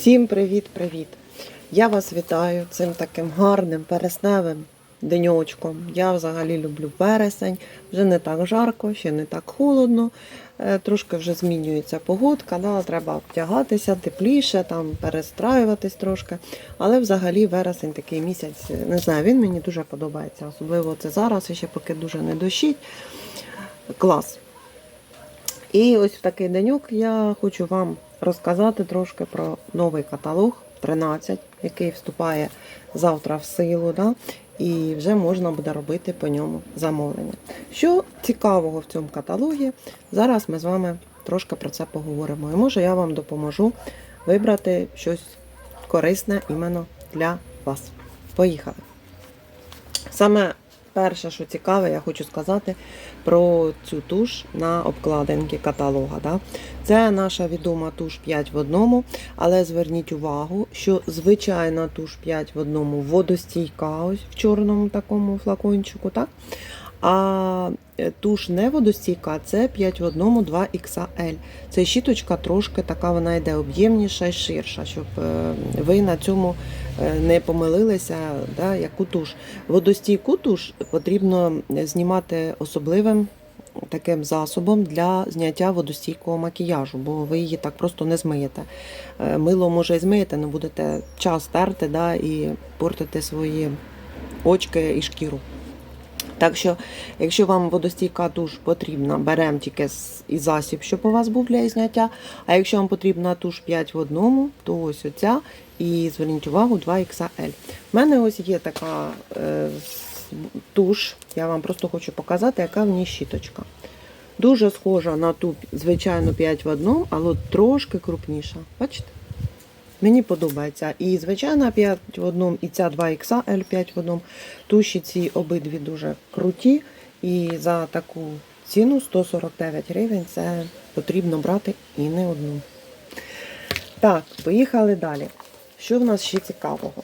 Всім привіт-привіт! Я вас вітаю цим таким гарним пересневим деньочком. Я взагалі люблю вересень. Вже не так жарко, ще не так холодно. Е, Трошки вже змінюється погодка, да, треба втягатися тепліше, там перестраюватись трошки. Але взагалі вересень такий місяць, е, не знаю, він мені дуже подобається. Особливо це зараз, ще поки дуже не дощить. Клас. І ось в такий деньок я хочу вам розказати трошки про новий каталог 13, який вступає завтра в силу. Да? І вже можна буде робити по ньому замовлення. Що цікавого в цьому каталогі, зараз ми з вами трошки про це поговоримо. І може я вам допоможу вибрати щось корисне іменно для вас. Поїхали! Саме перше, що цікаве, я хочу сказати про цю туш на обкладинці каталога. Да? Це наша відома туш 5 в одному, але зверніть увагу, що звичайна туш 5 в одному водостійка, ось в чорному такому флакончику. Так? А е, туш не водостійка, це 5 в одному 2XL. Це щіточка трошки така, вона йде об'ємніша і ширша, щоб е, ви на цьому е, не помилилися, да, яку туш. Водостійку туш потрібно знімати особливим таким засобом для зняття водостійкого макіяжу, бо ви її так просто не змиєте. Мило може і змиєте, але будете час терти да, і портити свої очки і шкіру. Так що, якщо вам водостійка туш потрібна, беремо тільки і засіб, щоб у вас був для зняття. А якщо вам потрібна туш 5 в одному, то ось оця. І зверніть увагу 2XL. У мене ось є така е, туш, я вам просто хочу показати, яка в ній щіточка. Дуже схожа на ту звичайну 5 в одному, але трошки крупніша. Бачите? Мені подобається. І звичайна 5 в одному, і ця 2XL 5 в одному. Туші ці обидві дуже круті. І за таку ціну 149 гривень це потрібно брати і не одну. Так, поїхали далі. Що в нас ще цікавого?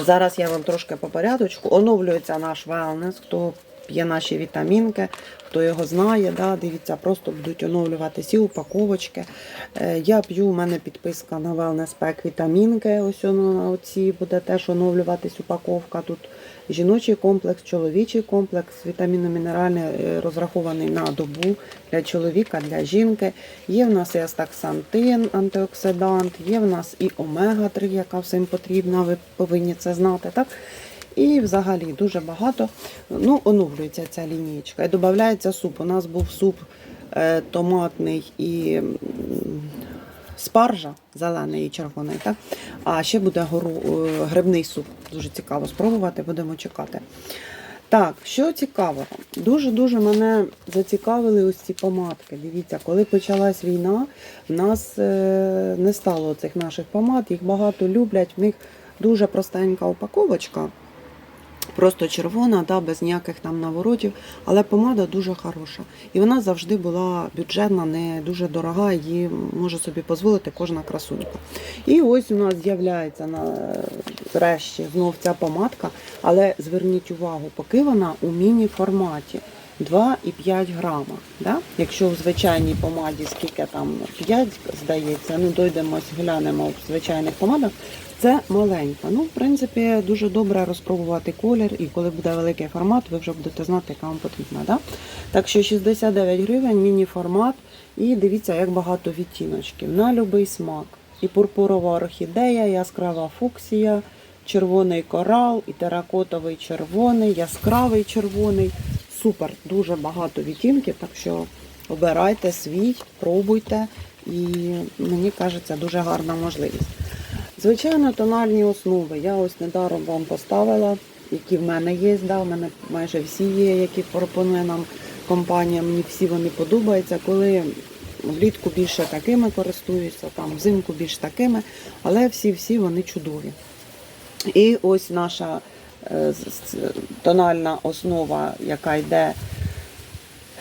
Зараз я вам трошки по порядочку. Оновлюється наш wellness, хто п'є наші вітамінки, хто його знає, да, дивіться, просто будуть оновлюватися упаковочки. Е, Я п'ю, у мене підписка на Wellness Pack вітамінки. Ось на оці буде теж оновлюватись упаковка. Тут жіночий комплекс, чоловічий комплекс, вітамінно-мінеральний е, розрахований на добу для чоловіка, для жінки. Є в нас і астаксантин, антиоксидант, є в нас і омега-3, яка всім потрібна, ви повинні це знати. так? І взагалі дуже багато ну, оновлюється ця лінійка. І додається суп. У нас був суп е, томатний і спаржа, зелений і червоний. Так? А ще буде гору, е, грибний суп. Дуже цікаво спробувати, будемо чекати. Так, що цікавого? Дуже-дуже мене зацікавили ось ці помадки. Дивіться, коли почалась війна, в нас е, не стало цих наших помад, їх багато люблять, в них дуже простенька упаковочка. Просто червона, да, без ніяких там наворотів, але помада дуже хороша. І вона завжди була бюджетна, не дуже дорога, її може собі дозволити кожна красунька. І ось у нас з'являється нарешті знов ця помадка, але зверніть увагу, поки вона у міні-форматі 2,5 грама. Да? Якщо в звичайній помаді скільки там 5, здається, ну дойдемо, глянемо в звичайних помадах, це маленька. Ну, в принципі, дуже добре розпробувати колір, і коли буде великий формат, ви вже будете знати, яка вам потрібна. Да? Так що 69 гривень, міні-формат, і дивіться, як багато відтіночків на будь-який смак. І пурпурова орхідея, яскрава фуксія, червоний корал, і теракотовий червоний, яскравий червоний. Супер, дуже багато відтінків, так що обирайте свій, пробуйте, і мені кажеться, дуже гарна можливість. Звичайно, тональні основи. Я ось недаром вам поставила, які в мене є. Да, в мене майже всі є, які пропонує нам компанія. Мені всі вони подобаються. Коли влітку більше такими користуюся, там взимку більш такими, але всі-всі вони чудові. І ось наша тональна основа, яка йде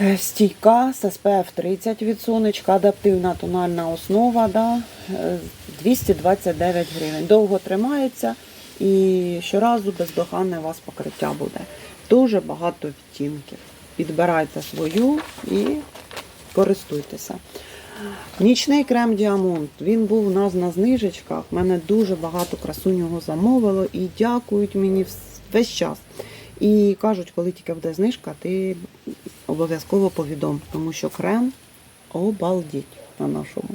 е, стійка з SPF 30 від сонечка, адаптивна тональна основа, да, е, 229 гривень. Довго тримається і щоразу бездоганне у вас покриття буде. Дуже багато відтінків. Підбирайте свою і користуйтеся. Нічний крем Діамонт. Він був у нас на знижечках. Мене дуже багато красунь його замовило і дякують мені вс- весь час. І кажуть, коли тільки буде знижка, ти обов'язково повідом, тому що крем обалдіть на нашому.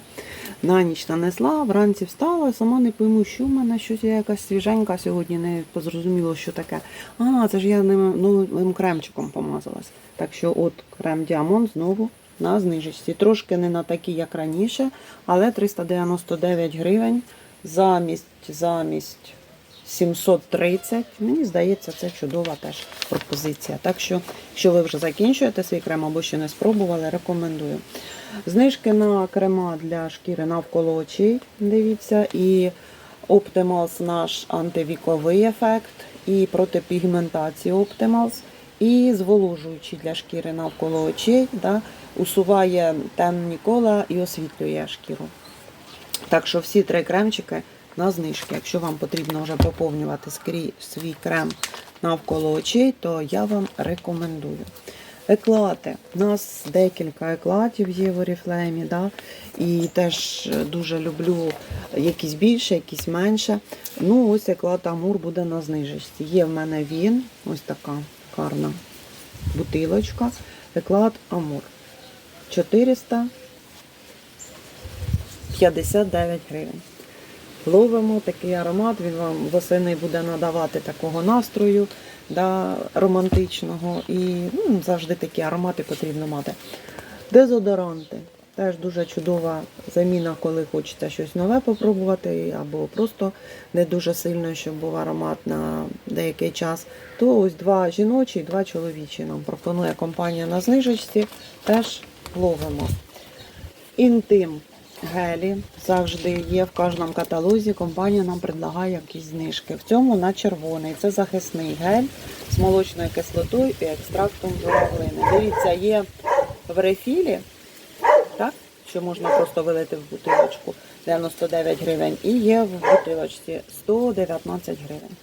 На ніч нанесла, вранці встала, сама не пойму, що в мене щось я якась свіженька сьогодні, не позрозуміло, що таке. А, це ж я новим кремчиком помазалась. Так що от крем Діамонт знову на знижечці. Трошки не на такі, як раніше, але 399 гривень замість, замість 730. Мені здається, це чудова теж пропозиція. Так що, якщо ви вже закінчуєте свій крем або ще не спробували, рекомендую. Знижки на крема для шкіри навколо очей. Дивіться, і Optimals наш антивіковий ефект, і проти пігментації Optimals, і зволожуючий для шкіри навколо очей, да, усуває темні кола і освітлює шкіру. Так що всі три кремчики на знижки. Якщо вам потрібно вже поповнювати свій крем навколо очей, то я вам рекомендую. Еклати. У нас декілька еклатів є в Oriflame, да? і теж дуже люблю якісь більше, якісь менше. Ну, ось еклат Амур буде на знижечці. Є в мене він, ось така гарна бутилочка. Еклат Амур. 459 гривень. Ловимо такий аромат, він вам восени буде надавати такого настрою да, романтичного. І ну, завжди такі аромати потрібно мати. Дезодоранти. Теж дуже чудова заміна, коли хочеться щось нове попробувати, або просто не дуже сильно, щоб був аромат на деякий час. То ось два жіночі і два чоловічі нам пропонує компанія на знижечці. Теж ловимо. Інтим гелі завжди є в кожному каталозі. Компанія нам предлагає якісь знижки. В цьому на червоний. Це захисний гель з молочною кислотою і екстрактом журавлини. Дивіться, є в рефілі, так? що можна просто вилити в бутилочку 99 гривень. І є в бутилочці 119 гривень.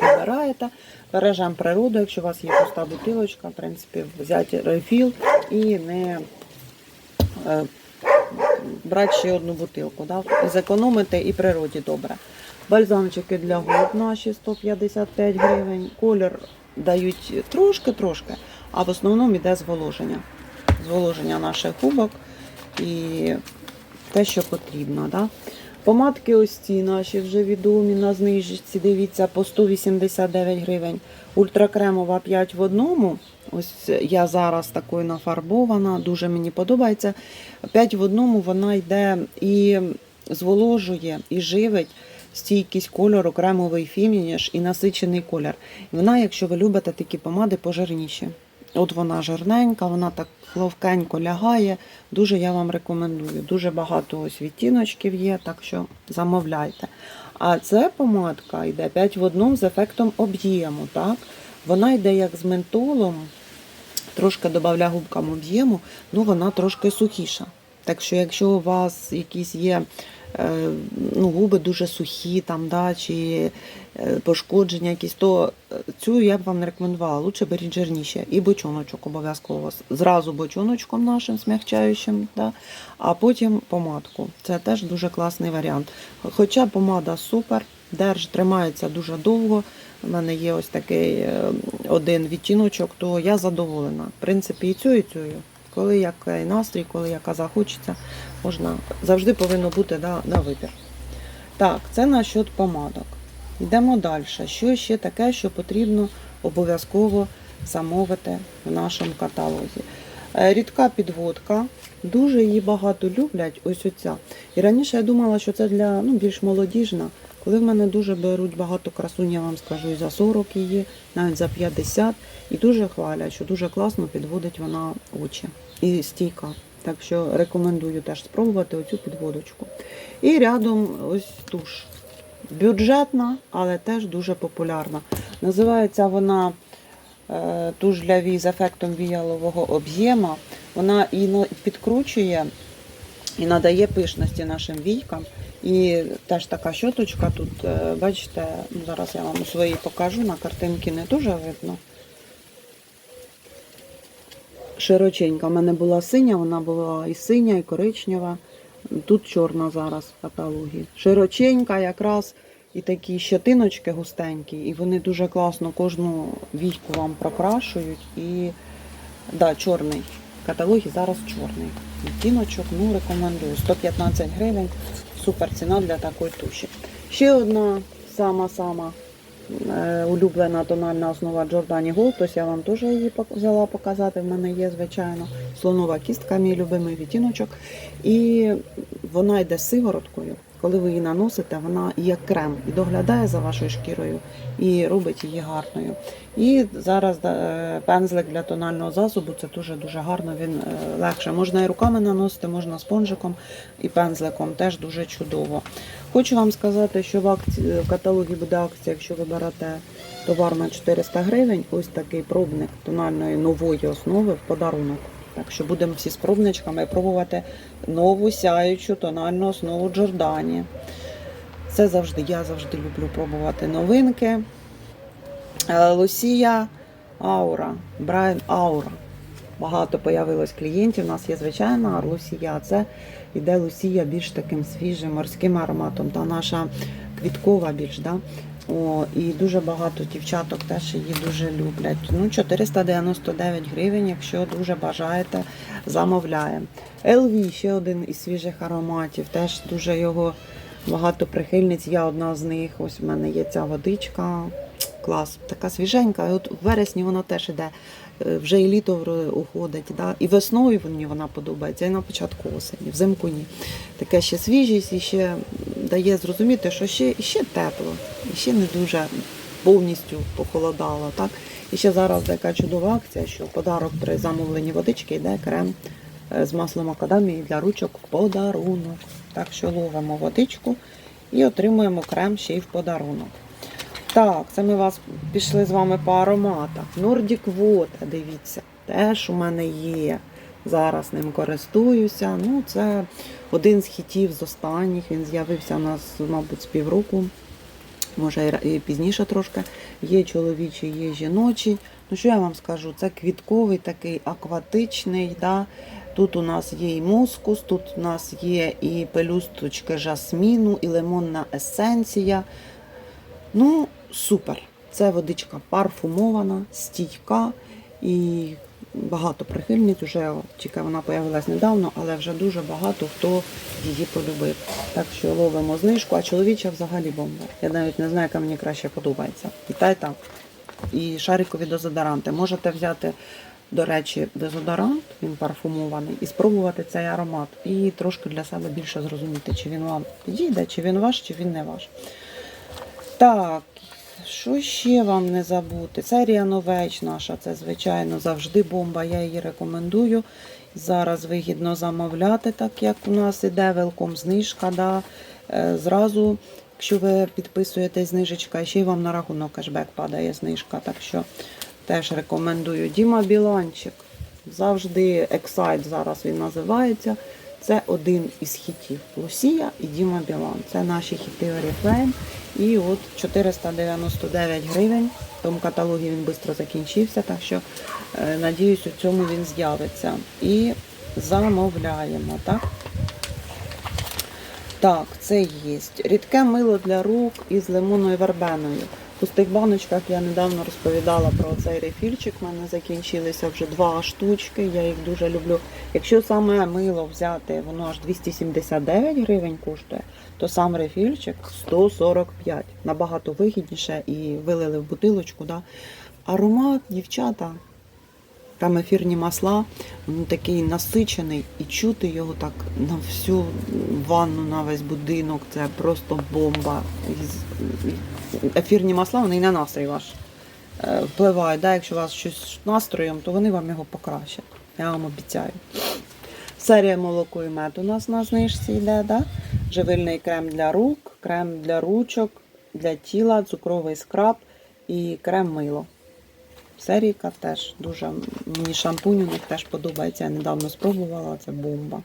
Вибираєте, бережемо природу, якщо у вас є пуста бутилочка, в принципі, взяти рефіл і не е, брати ще одну бутилку. Да? Зекономити і природі добре. Бальзамчики для губ наші 155 гривень. Колір дають трошки-трошки, а в основному йде зволоження. Зволоження наших губок і те, що потрібно. Да? Помадки ось ці наші вже відомі на знижці, дивіться, по 189 гривень. Ультракремова 5 в одному. Ось я зараз такою нафарбована, дуже мені подобається. 5 в одному вона йде і зволожує, і живить стійкість кольору, кремовий фініш і насичений колір. Вона, якщо ви любите такі помади, пожирніші. От вона жирненька, вона так ловкенько лягає. Дуже я вам рекомендую. Дуже багато ось відтіночків є, так що замовляйте. А це помадка йде 5 в одному з ефектом об'єму. так? Вона йде як з ментолом, трошки додаю губкам об'єму, ну вона трошки сухіша. Так що, якщо у вас якісь є е, ну, губи дуже сухі, там, да, чи е, пошкодження якісь, то е, цю я б вам не рекомендувала. Лучше беріть жирніше. І бочоночок обов'язково. Зразу бочоночком нашим смягчаючим, да, а потім помадку. Це теж дуже класний варіант. Хоча помада супер, держ тримається дуже довго. У мене є ось такий е, один відтіночок, то я задоволена. В принципі, і цю, і цю. Коли який настрій, коли яка захочеться, можна завжди повинно бути да, на вибір. Так, це насчет помадок. Йдемо далі. Що ще таке, що потрібно обов'язково замовити в нашому каталозі? Е, Рідка підводка. Дуже її багато люблять. Ось оця. І раніше я думала, що це для ну, більш молодіжна. Коли в мене дуже беруть багато красунь, я вам скажу, і за 40 її, навіть за 50. І дуже хвалять, що дуже класно підводить вона очі і стійка. Так що рекомендую теж спробувати оцю підводочку. І рядом ось туш. Бюджетна, але теж дуже популярна. Називається вона е, туш для вій з ефектом віялового об'єма. Вона і підкручує і надає пишності нашим війкам. І теж така щоточка тут, е, бачите, зараз я вам у своїй покажу, на картинці не дуже видно. Широченька. У мене була синя, вона була і синя, і коричнева. Тут чорна зараз в каталогі. Широченька якраз і такі щетиночки густенькі, і вони дуже класно кожну війку вам прокрашують. І да, чорний. В каталогі зараз чорний. Відтіночок, ну рекомендую. 115 гривень. Супер ціна для такої туші. Ще одна сама-сама е, улюблена тональна основа Джордані Gold. Ось я вам теж її взяла показати. В мене є, звичайно, слонова кістка, мій любимий відтіночок. І вона йде сивороткою. Коли ви її наносите, вона як крем і доглядає за вашою шкірою і робить її гарною. І зараз е, пензлик для тонального засобу це дуже дуже гарно. Він е, легше. Можна і руками наносити, можна спонжиком і пензликом. Теж дуже чудово. Хочу вам сказати, що в акції в каталогі буде акція, якщо ви берете товар на 400 гривень, ось такий пробник тональної нової основи в подарунок. Так що будемо всі з пробничками пробувати нову сяючу тональну основу Джордані. Це завжди, я завжди люблю пробувати новинки. Е, Лусія Аура, Брайан Аура. Багато появилось клієнтів. У нас є звичайна Лусія. Це йде Лусія більш таким свіжим морським ароматом. Та наша квіткова більш. Да? О, і дуже багато дівчаток теж її дуже люблять. Ну, 499 гривень, якщо дуже бажаєте, замовляємо. LV ще один із свіжих ароматів. Теж дуже його багато прихильниць. Я одна з них. Ось в мене є ця водичка. Клас, така свіженька. От в вересні вона теж іде. Е, Вже і літо уходить, да? і весною мені вона подобається, і на початку осені, взимку ні. Таке ще свіжість і ще дає зрозуміти, що ще, ще тепло, і ще не дуже повністю похолодало. Так? І ще зараз така чудова акція, що подарок при замовленні водички йде крем е, з маслом макадамії для ручок в подарунок. Так що ловимо водичку і отримуємо крем ще й в подарунок. Так, це ми вас пішли з вами по ароматах. Nordic Water, дивіться, теж у мене є. Зараз ним користуюся. Ну, це один з хітів з останніх. Він з'явився у нас, мабуть, з півроку, може і пізніше трошки. Є чоловічий, є жіночий. Ну, що я вам скажу? Це квітковий, такий акватичний. Да? Тут у нас є і мускус, тут у нас є і пелюсточки жасміну, і лимонна есенція. Ну, супер. Це водичка парфумована, стійка і багато прихильниць. Уже тільки вона з'явилась недавно, але вже дуже багато хто її полюбив. Так що ловимо знижку, а чоловіча взагалі бомба. Я навіть не знаю, яка мені краще подобається. І та, і шарикові дезодоранти. Можете взяти, до речі, дезодорант, він парфумований, і спробувати цей аромат. І трошки для себе більше зрозуміти, чи він вам підійде, чи він ваш, чи він не ваш. Так, що ще вам не забути? Серія новеч наша, це, звичайно, завжди бомба. Я її рекомендую. Зараз вигідно замовляти, так як у нас іде велком знижка. Да. Е, Зразу, якщо ви підписуєтесь знижечка, ще й вам на рахунок кешбек падає знижка. Так що теж рекомендую. Діма Біланчик. Завжди Excite зараз він називається. Це один із хітів. Лусія і Діма Білан. Це наші хіти Oriflame. І от 499 гривень. В тому каталогі він швидко закінчився, так що е, надіюсь, у цьому він з'явиться. І замовляємо, так? Так, це є. Рідке мило для рук із лимонною вербеною. Пустих баночках я недавно розповідала про цей рефільчик. У мене закінчилися вже два штучки. Я їх дуже люблю. Якщо саме мило взяти, воно аж 279 гривень коштує, то сам рефільчик 145. Набагато вигідніше і вилили в бутилочку. Да? Аромат, дівчата, там ефірні масла, він такий насичений, і чути його так на всю ванну, на весь будинок. Це просто бомба. Ефірні масла, вони і на настрій ваш е, впливають. Да? Якщо у вас щось з настроєм, то вони вам його покращать. Я вам обіцяю. Серія молоко і мед у нас на знижці йде, да? живильний крем для рук, крем для ручок, для тіла, цукровий скраб і крем мило. Серійка теж дуже мені шампунь у них теж подобається. Я недавно спробувала, це бомба.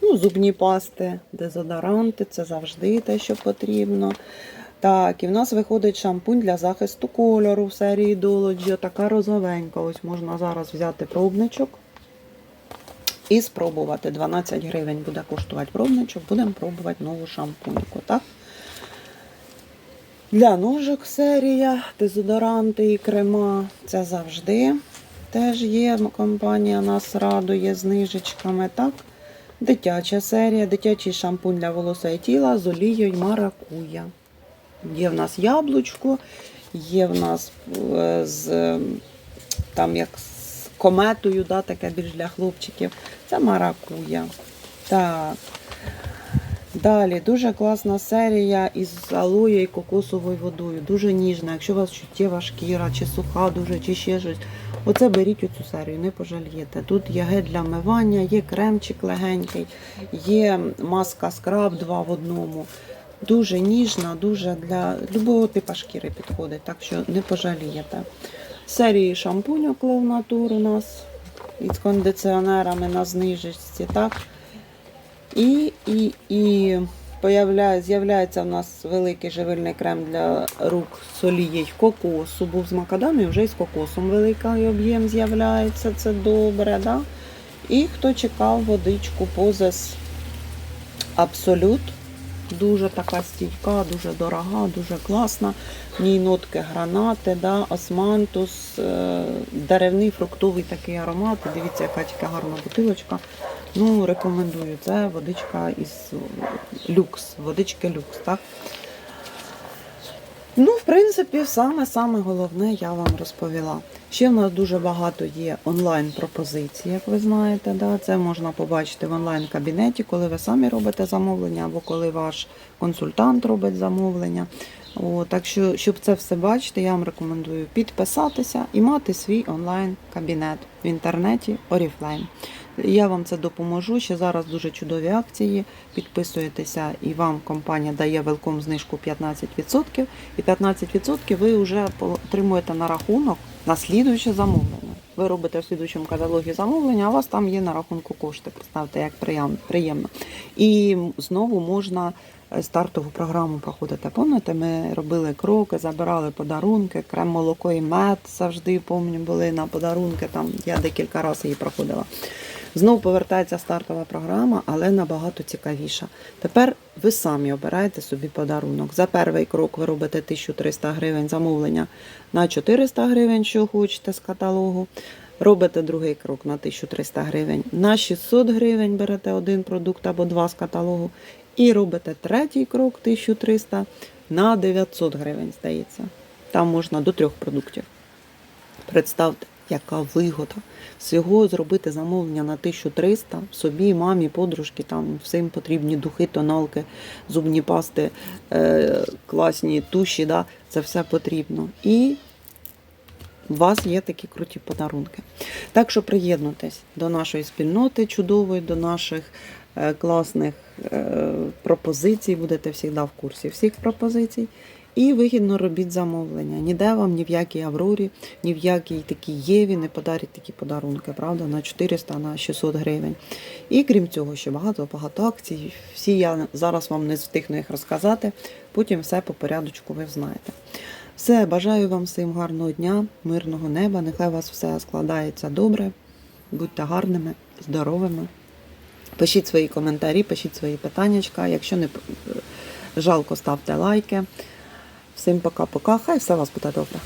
Ну, зубні пасти, дезодоранти, це завжди те, що потрібно. Так, і в нас виходить шампунь для захисту кольору в серії Dolodgy. Така розовенька. Ось можна зараз взяти пробничок і спробувати. 12 гривень буде коштувати пробничок, будемо пробувати нову шампуньку. Так? Для ножок серія, дезодоранти і крема. Це завжди теж є. Компанія нас радує знижечками. Так? Дитяча серія, дитячий шампунь для волосся і тіла з олією маракуя. Є в нас яблучко, є в нас е, з там як з кометою, да, таке більш для хлопчиків. Це маракуя. Так. Далі дуже класна серія із алоє і кокосовою водою. Дуже ніжна. Якщо у вас чуттєва шкіра, чи суха, дуже, чи ще щось. Оце беріть оцю серію, не пожалієте. Тут є гель для вмивання, є кремчик легенький, є маска скраб два в одному. Дуже ніжна, дуже для любого типу шкіри підходить, так що не пожалієте. Серії шампуню Клов Натур у нас із кондиціонерами на знижечці. Так? І, і, і з'являється в нас великий живильний крем для рук з олією кокосу. Був з макадамі, вже з кокосом великий об'єм з'являється. Це добре. Да? І хто чекав водичку позас Абсолют. Дуже така стійка, дуже дорога, дуже класна. В ній нотки гранати, да, османтус, е, деревний фруктовий такий аромат. Дивіться, яка тільки гарна бутилочка. Ну, рекомендую. Це водичка із е, люкс, водички люкс. Так? Ну, в принципі, саме-саме головне я вам розповіла. Ще в нас дуже багато є онлайн-пропозицій, як ви знаєте. Да? Це можна побачити в онлайн-кабінеті, коли ви самі робите замовлення, або коли ваш консультант робить замовлення. О, так що, щоб це все бачити, я вам рекомендую підписатися і мати свій онлайн-кабінет в інтернеті Oriflame. Я вам це допоможу. Ще зараз дуже чудові акції. Підписуєтеся, і вам компанія дає велком знижку 15%. І 15% ви вже отримуєте на рахунок на слідуюче замовлення. Ви робите в слідуючому каталогі замовлення, а у вас там є на рахунку кошти. Представте, як приємно. І знову можна е, стартову програму проходити. Пам'ятаєте, ми робили кроки, забирали подарунки, крем, молоко і мед завжди пам'ятаю, були на подарунки. Там я декілька разів її проходила. Знову повертається стартова програма, але набагато цікавіша. Тепер ви самі обираєте собі подарунок. За перший крок ви робите 1300 гривень замовлення на 400 гривень, що хочете з каталогу. Робите другий крок на 1300 гривень. На 600 гривень берете один продукт або два з каталогу. І робите третій крок 1300 на 900 гривень, здається. Там можна до трьох продуктів. Представте, яка вигода. Всього зробити замовлення на 1300, собі, мамі, подружки, там всім потрібні духи, тоналки, зубні пасти, е, класні туші, да, це все потрібно. І у вас є такі круті подарунки. Так що приєднуйтесь до нашої спільноти чудової, до наших е, класних е, пропозицій. Будете завжди в курсі всіх пропозицій. І вигідно робіть замовлення. Ніде вам ні в якій Аврорі, ні в якій такій Єві не подарять такі подарунки, правда, на 400, на 600 гривень. І крім цього, ще багато-багато акцій. Всі я зараз вам не встигну їх розказати. Потім все по порядочку ви знаєте. Все, бажаю вам всім гарного дня, мирного неба. Нехай у вас все складається добре. Будьте гарними, здоровими. Пишіть свої коментарі, пишіть свої питаннячка. Якщо не жалко, ставте лайки. Всім пока-пока. Хай все у вас буде добре.